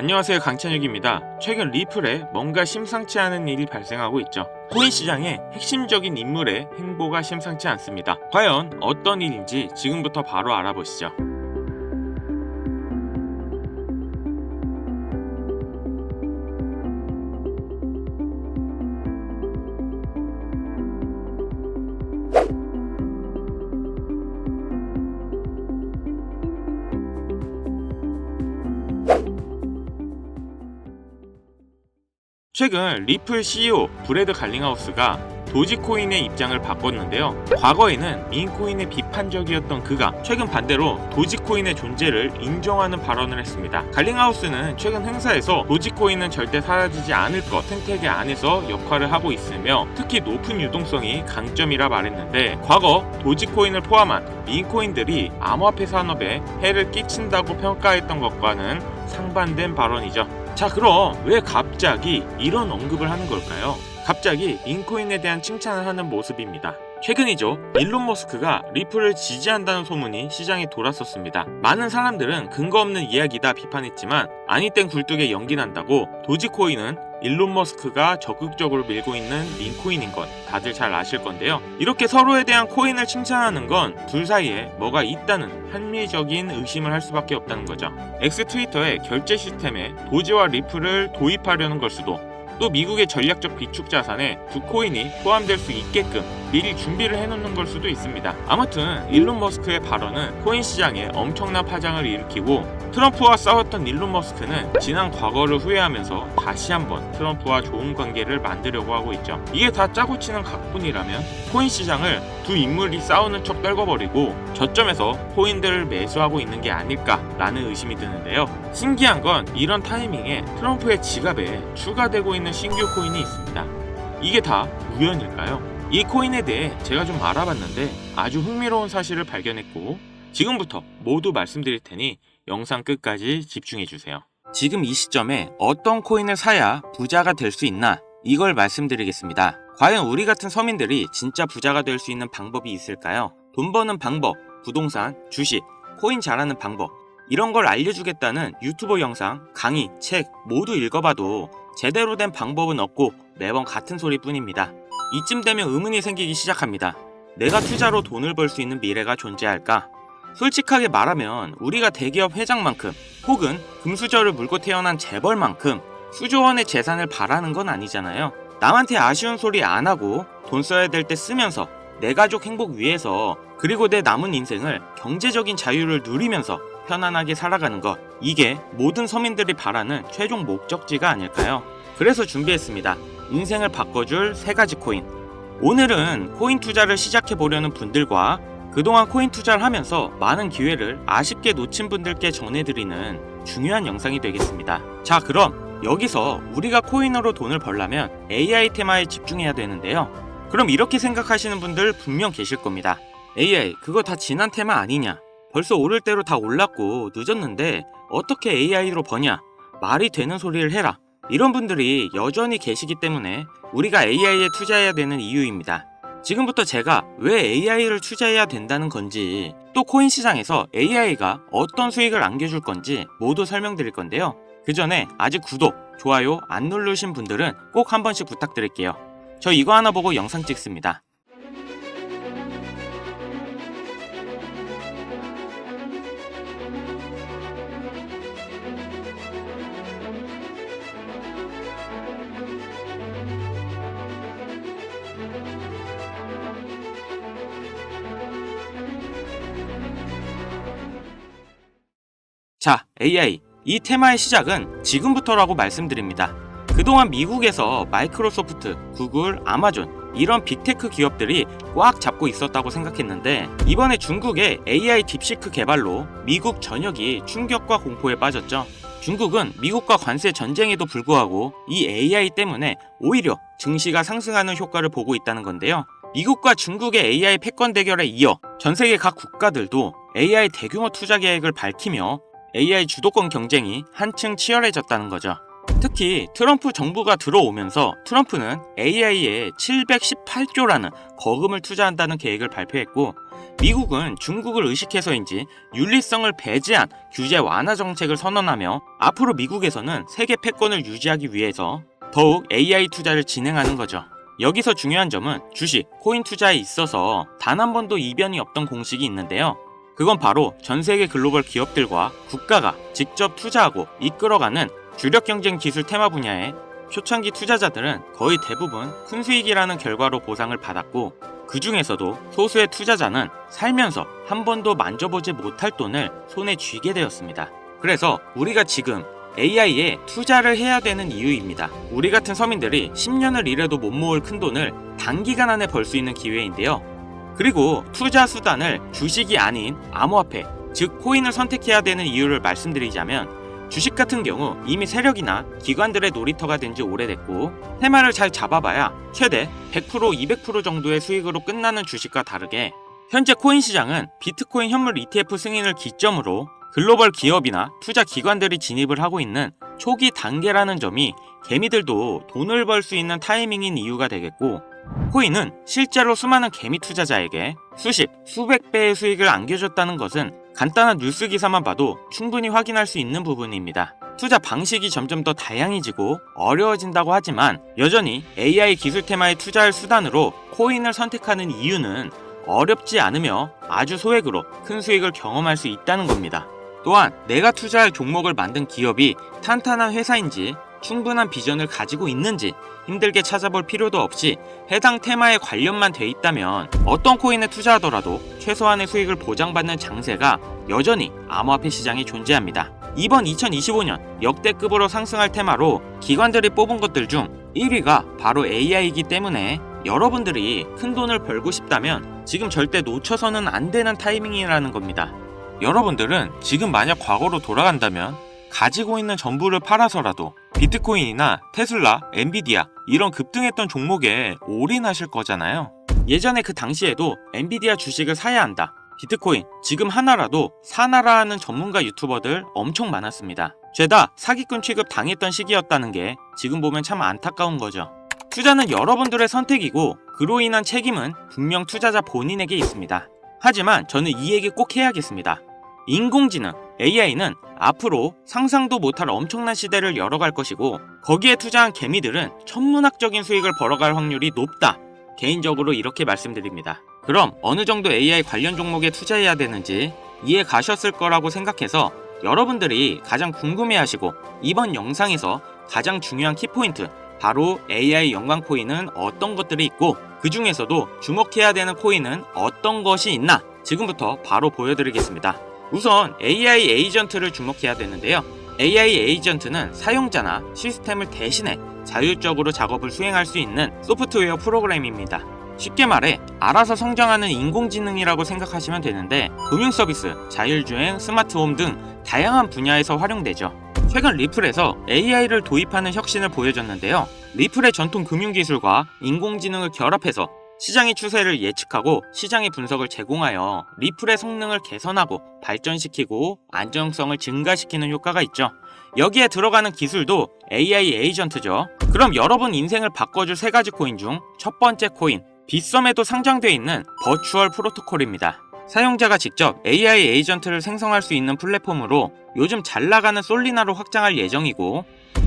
안녕하세요 강찬욱입니다. 최근 리플에 뭔가 심상치 않은 일이 발생하고 있죠. 코인 시장의 핵심적인 인물의 행보가 심상치 않습니다. 과연 어떤 일인지 지금부터 바로 알아보시죠. 최근 리플 CEO 브래드 갈링하우스가 도지코인의 입장을 바꿨는데요. 과거에는 민코인에 비판적이었던 그가 최근 반대로 도지코인의 존재를 인정하는 발언을 했습니다. 갈링하우스는 최근 행사에서 도지코인은 절대 사라지지 않을 것 생태계 안에서 역할을 하고 있으며 특히 높은 유동성이 강점이라 말했는데 과거 도지코인을 포함한 민코인들이 암호화폐 산업에 해를 끼친다고 평가했던 것과는 상반된 발언이죠. 자 그럼 왜 갑자기 이런 언급을 하는 걸까요? 갑자기 인코인에 대한 칭찬을 하는 모습입니다. 최근이죠. 일론 머스크가 리플을 지지한다는 소문이 시장에 돌았었습니다. 많은 사람들은 근거 없는 이야기다 비판했지만 아니 땡 굴뚝에 연기 난다고 도지코인은 일론 머스크가 적극적으로 밀고 있는 민코인인 건 다들 잘 아실 건데요. 이렇게 서로에 대한 코인을 칭찬하는 건 둘 사이에 뭐가 있다는 합리적인 의심을 할 수밖에 없다는 거죠. X 트위터의 결제 시스템에 도지와 리플을 도입하려는 걸 수도 또 미국의 전략적 비축 자산에 두 코인이 포함될 수 있게끔 미리 준비를 해놓는 걸 수도 있습니다. 아무튼 일론 머스크의 발언은 코인 시장에 엄청난 파장을 일으키고 트럼프와 싸웠던 일론 머스크는 지난 과거를 후회하면서 다시 한번 트럼프와 좋은 관계를 만들려고 하고 있죠. 이게 다 짜고 치는 각본이라면 코인 시장을 두 인물이 싸우는 척 떨궈버리고 저점에서 코인들을 매수하고 있는 게 아닐까라는 의심이 드는데요. 신기한 건 이런 타이밍에 트럼프의 지갑에 추가되고 있는 신규 코인이 있습니다. 이게 다 우연일까요? 이 코인에 대해 제가 좀 알아봤는데 아주 흥미로운 사실을 발견했고 지금부터 모두 말씀드릴 테니 영상 끝까지 집중해 주세요. 지금 이 시점에 어떤 코인을 사야 부자가 될 수 있나 이걸 말씀드리겠습니다. 과연 우리 같은 서민들이 진짜 부자가 될 수 있는 방법이 있을까요? 돈 버는 방법, 부동산, 주식, 코인 잘하는 방법 이런 걸 알려주겠다는 유튜버 영상, 강의, 책 모두 읽어봐도 제대로 된 방법은 없고 매번 같은 소리뿐입니다. 이쯤 되면 의문이 생기기 시작합니다. 내가 투자로 돈을 벌 수 있는 미래가 존재할까? 솔직하게 말하면 우리가 대기업 회장만큼 혹은 금수저를 물고 태어난 재벌만큼 수조원의 재산을 바라는 건 아니잖아요. 남한테 아쉬운 소리 안 하고 돈 써야 될 때 쓰면서 내 가족 행복 위해서 그리고 내 남은 인생을 경제적인 자유를 누리면서 편안하게 살아가는 것 이게 모든 서민들이 바라는 최종 목적지가 아닐까요? 그래서 준비했습니다. 인생을 바꿔줄 세 가지 코인. 오늘은 코인 투자를 시작해 보려는 분들과 그동안 코인 투자를 하면서 많은 기회를 아쉽게 놓친 분들께 전해드리는 중요한 영상이 되겠습니다. 자, 그럼 여기서 우리가 코인으로 돈을 벌려면 AI 테마에 집중해야 되는데요. 그럼 이렇게 생각하시는 분들 분명 계실 겁니다. AI, 그거 다 지난 테마 아니냐? 벌써 오를 대로 다 올랐고 늦었는데 어떻게 AI로 버냐? 말이 되는 소리를 해라. 이런 분들이 여전히 계시기 때문에 우리가 AI에 투자해야 되는 이유입니다. 지금부터 제가 왜 AI를 투자해야 된다는 건지 또 코인 시장에서 AI가 어떤 수익을 안겨줄 건지 모두 설명드릴 건데요. 그 전에 아직 구독, 좋아요 안 누르신 분들은 꼭 한 번씩 부탁드릴게요. 저 이거 하나 보고 영상 찍습니다. 자, AI. 이 테마의 시작은 지금부터라고 말씀드립니다. 그동안 미국에서 마이크로소프트, 구글, 아마존 이런 빅테크 기업들이 꽉 잡고 있었다고 생각했는데 이번에 중국의 AI 딥시크 개발로 미국 전역이 충격과 공포에 빠졌죠. 중국은 미국과 관세 전쟁에도 불구하고 이 AI 때문에 오히려 증시가 상승하는 효과를 보고 있다는 건데요. 미국과 중국의 AI 패권 대결에 이어 전 세계 각 국가들도 AI 대규모 투자 계획을 밝히며 AI 주도권 경쟁이 한층 치열해졌다는 거죠. 특히 트럼프 정부가 들어오면서 트럼프는 AI에 718조라는 거금을 투자한다는 계획을 발표했고 미국은 중국을 의식해서인지 윤리성을 배제한 규제 완화 정책을 선언하며 앞으로 미국에서는 세계 패권을 유지하기 위해서 더욱 AI 투자를 진행하는 거죠. 여기서 중요한 점은 주식, 코인 투자에 있어서 단 한 번도 이변이 없던 공식이 있는데요. 그건 바로 전 세계 글로벌 기업들과 국가가 직접 투자하고 이끌어가는 주력 경쟁 기술 테마 분야에 초창기 투자자들은 거의 대부분 큰 수익이라는 결과로 보상을 받았고 그 중에서도 소수의 투자자는 살면서 한 번도 만져보지 못할 돈을 손에 쥐게 되었습니다. 그래서 우리가 지금 AI에 투자를 해야 되는 이유입니다. 우리 같은 서민들이 10년을 일해도 못 모을 큰 돈을 단기간 안에 벌 수 있는 기회인데요. 그리고 투자 수단을 주식이 아닌 암호화폐, 즉 코인을 선택해야 되는 이유를 말씀드리자면 주식 같은 경우 이미 세력이나 기관들의 놀이터가 된 지 오래됐고 테마를 잘 잡아봐야 최대 100% 200% 정도의 수익으로 끝나는 주식과 다르게 현재 코인 시장은 비트코인 현물 ETF 승인을 기점으로 글로벌 기업이나 투자 기관들이 진입을 하고 있는 초기 단계라는 점이 개미들도 돈을 벌 수 있는 타이밍인 이유가 되겠고 코인은 실제로 수많은 개미 투자자에게 수십, 수백 배의 수익을 안겨줬다는 것은 간단한 뉴스 기사만 봐도 충분히 확인할 수 있는 부분입니다. 투자 방식이 점점 더 다양해지고 어려워진다고 하지만 여전히 AI 기술 테마에 투자할 수단으로 코인을 선택하는 이유는 어렵지 않으며 아주 소액으로 큰 수익을 경험할 수 있다는 겁니다. 또한 내가 투자할 종목을 만든 기업이 탄탄한 회사인지 충분한 비전을 가지고 있는지 힘들게 찾아볼 필요도 없이 해당 테마에 관련만 돼 있다면 어떤 코인에 투자하더라도 최소한의 수익을 보장받는 장세가 여전히 암호화폐 시장에 존재합니다. 이번 2025년 역대급으로 상승할 테마로 기관들이 뽑은 것들 중 1위가 바로 AI이기 때문에 여러분들이 큰 돈을 벌고 싶다면 지금 절대 놓쳐서는 안 되는 타이밍이라는 겁니다. 여러분들은 지금 만약 과거로 돌아간다면 가지고 있는 전부를 팔아서라도 비트코인이나 테슬라, 엔비디아 이런 급등했던 종목에 올인하실 거잖아요. 예전에 그 당시에도 엔비디아 주식을 사야 한다. 비트코인 지금 하나라도 사나라 하는 전문가 유튜버들 엄청 많았습니다. 죄다 사기꾼 취급 당했던 시기였다는 게 지금 보면 참 안타까운 거죠. 투자는 여러분들의 선택이고 그로 인한 책임은 분명 투자자 본인에게 있습니다. 하지만 저는 이 얘기 꼭 해야겠습니다. 인공지능, AI는 앞으로 상상도 못할 엄청난 시대를 열어갈 것이고 거기에 투자한 개미들은 천문학적인 수익을 벌어갈 확률이 높다. 개인적으로 이렇게 말씀드립니다. 그럼 어느 정도 AI 관련 종목에 투자해야 되는지 이해 가셨을 거라고 생각해서 여러분들이 가장 궁금해하시고 이번 영상에서 가장 중요한 키포인트 바로 AI 연관 코인은 어떤 것들이 있고 그 중에서도 주목해야 되는 코인은 어떤 것이 있나 지금부터 바로 보여드리겠습니다. 우선 AI 에이전트를 주목해야 되는데요. AI 에이전트는 사용자나 시스템을 대신해 자율적으로 작업을 수행할 수 있는 소프트웨어 프로그램입니다. 쉽게 말해 알아서 성장하는 인공지능이라고 생각하시면 되는데 금융 서비스, 자율주행, 스마트홈 등 다양한 분야에서 활용되죠. 최근 리플에서 AI를 도입하는 혁신을 보여줬는데요. 리플의 전통 금융 기술과 인공지능을 결합해서 시장의 추세를 예측하고 시장의 분석을 제공하여 리플의 성능을 개선하고 발전시키고 안정성을 증가시키는 효과가 있죠. 여기에 들어가는 기술도 AI 에이전트죠. 그럼 여러분 인생을 바꿔줄 세 가지 코인 중 첫 번째 코인, 빗썸에도 상장되어 있는 버추얼 프로토콜입니다. 사용자가 직접 AI 에이전트를 생성할 수 있는 플랫폼으로 요즘 잘 나가는 솔리나로 확장할 예정이고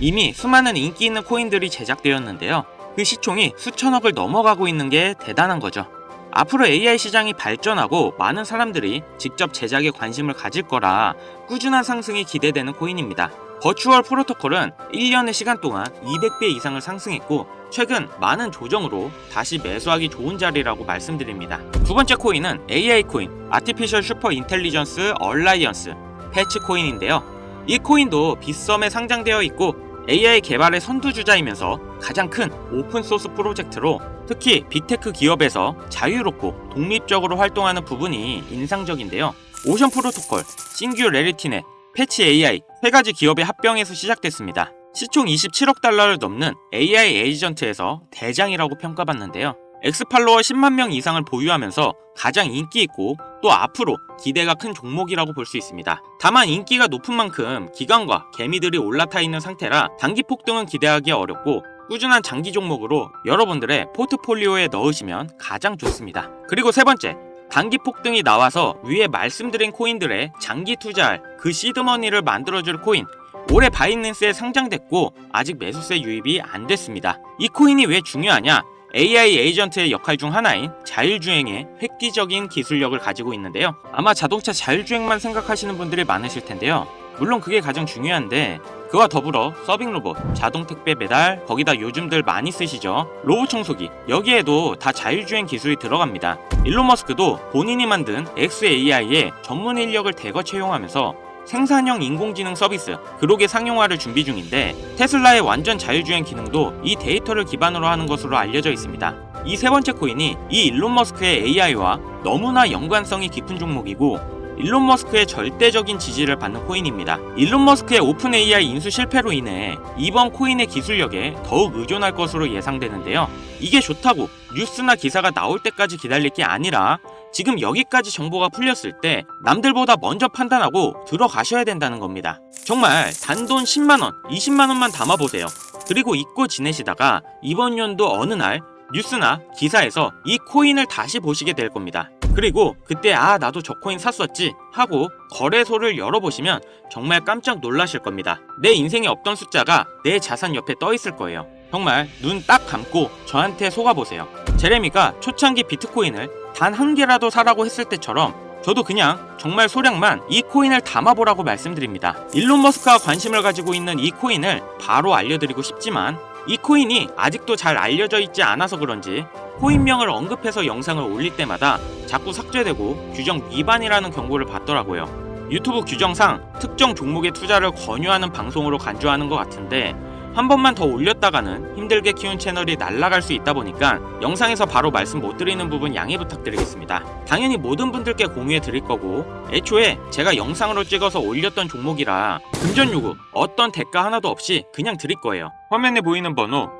이미 수많은 인기 있는 코인들이 제작되었는데요. 그 시총이 수천억을 넘어가고 있는 게 대단한 거죠. 앞으로 AI 시장이 발전하고 많은 사람들이 직접 제작에 관심을 가질 거라 꾸준한 상승이 기대되는 코인입니다. 버추얼 프로토콜은 1년의 시간 동안 200배 이상을 상승했고 최근 많은 조정으로 다시 매수하기 좋은 자리라고 말씀드립니다. 두 번째 코인은 AI 코인, 아티피셜 슈퍼 인텔리전스 얼라이언스 패치 코인인데요. 이 코인도 빗썸에 상장되어 있고 AI 개발의 선두주자이면서 가장 큰 오픈소스 프로젝트로 특히 빅테크 기업에서 자유롭고 독립적으로 활동하는 부분이 인상적인데요. 오션 프로토콜, 싱규레리티넷, 패치 AI 세 가지 기업의 합병에서 시작됐습니다. 시총 27억 달러를 넘는 AI 에이전트에서 대장이라고 평가받는데요. 엑스팔로워 10만 명 이상을 보유하면서 가장 인기 있고 또 앞으로 기대가 큰 종목이라고 볼 수 있습니다. 다만 인기가 높은 만큼 기관과 개미들이 올라타 있는 상태라 단기 폭등은 기대하기 어렵고 꾸준한 장기 종목으로 여러분들의 포트폴리오에 넣으시면 가장 좋습니다. 그리고 세 번째, 단기 폭등이 나와서 위에 말씀드린 코인들의 장기 투자할 그 시드머니를 만들어줄 코인 올해 바이낸스에 상장됐고 아직 매수세 유입이 안 됐습니다. 이 코인이 왜 중요하냐? AI 에이전트의 역할 중 하나인 자율주행의 획기적인 기술력을 가지고 있는데요. 아마 자동차 자율주행만 생각하시는 분들이 많으실 텐데요. 물론 그게 가장 중요한데 그와 더불어 서빙 로봇, 자동 택배 배달, 거기다 요즘들 많이 쓰시죠. 로봇 청소기 여기에도 다 자율주행 기술이 들어갑니다. 일론 머스크도 본인이 만든 XAI의 전문 인력을 대거 채용하면서 생산형 인공지능 서비스 그록의 상용화를 준비 중인데 테슬라의 완전 자율주행 기능도 이 데이터를 기반으로 하는 것으로 알려져 있습니다. 이 세 번째 코인이 이 일론 머스크의 AI와 너무나 연관성이 깊은 종목이고 일론 머스크의 절대적인 지지를 받는 코인입니다. 일론 머스크의 오픈 AI 인수 실패로 인해 이번 코인의 기술력에 더욱 의존할 것으로 예상되는데요. 이게 좋다고 뉴스나 기사가 나올 때까지 기다릴 게 아니라 지금 여기까지 정보가 풀렸을 때 남들보다 먼저 판단하고 들어가셔야 된다는 겁니다. 정말 단돈 10만원, 20만원만 담아보세요. 그리고 잊고 지내시다가 이번 연도 어느 날 뉴스나 기사에서 이 코인을 다시 보시게 될 겁니다. 그리고 그때 아 나도 저 코인 샀었지 하고 거래소를 열어보시면 정말 깜짝 놀라실 겁니다. 내 인생에 없던 숫자가 내 자산 옆에 떠 있을 거예요. 정말 눈 딱 감고 저한테 속아보세요. 제레미가 초창기 비트코인을 단 한 개라도 사라고 했을 때처럼 저도 그냥 정말 소량만 이 코인을 담아보라고 말씀드립니다. 일론 머스크가 관심을 가지고 있는 이 코인을 바로 알려드리고 싶지만 이 코인이 아직도 잘 알려져 있지 않아서 그런지 코인명을 언급해서 영상을 올릴 때마다 자꾸 삭제되고 규정 위반이라는 경고를 받더라고요. 유튜브 규정상 특정 종목의 투자를 권유하는 방송으로 간주하는 것 같은데 한 번만 더 올렸다가는 힘들게 키운 채널이 날아갈 수 있다 보니까 영상에서 바로 말씀 못 드리는 부분 양해 부탁드리겠습니다. 당연히 모든 분들께 공유해 드릴 거고 애초에 제가 영상으로 찍어서 올렸던 종목이라 금전 요구 어떤 대가 하나도 없이 그냥 드릴 거예요. 화면에 보이는 번호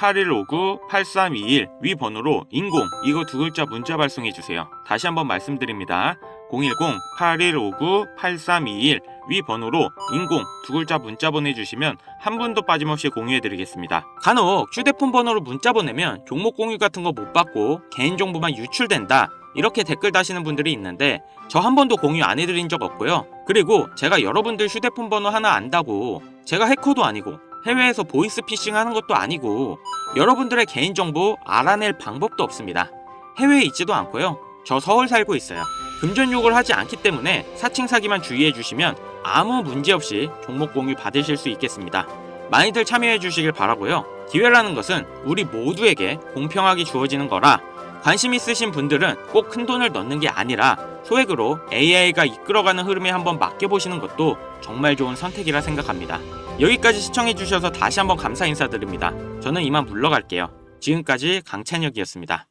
010-8159-8321 위 번호로 인공 이거 두 글자 문자 발송해 주세요. 다시 한번 말씀드립니다. 010-8159-8321 위 번호로 인공 두 글자 문자 보내주시면 한 분도 빠짐없이 공유해드리겠습니다. 간혹 휴대폰 번호로 문자 보내면 종목 공유 같은 거 못 받고 개인정보만 유출된다 이렇게 댓글 다시는 분들이 있는데 저 한 번도 공유 안 해드린 적 없고요. 그리고 제가 여러분들 휴대폰 번호 하나 안다고 제가 해커도 아니고 해외에서 보이스 피싱 하는 것도 아니고 여러분들의 개인정보 알아낼 방법도 없습니다. 해외에 있지도 않고요. 저 서울 살고 있어요. 금전 욕을 하지 않기 때문에 사칭 사기만 주의해 주시면 아무 문제 없이 종목 공유 받으실 수 있겠습니다. 많이들 참여해 주시길 바라고요. 기회라는 것은 우리 모두에게 공평하게 주어지는 거라 관심 있으신 분들은 꼭 큰 돈을 넣는 게 아니라 소액으로 AI가 이끌어가는 흐름에 한번 맡겨보시는 것도 정말 좋은 선택이라 생각합니다. 여기까지 시청해 주셔서 다시 한번 감사 인사드립니다. 저는 이만 물러갈게요. 지금까지 강찬혁이었습니다.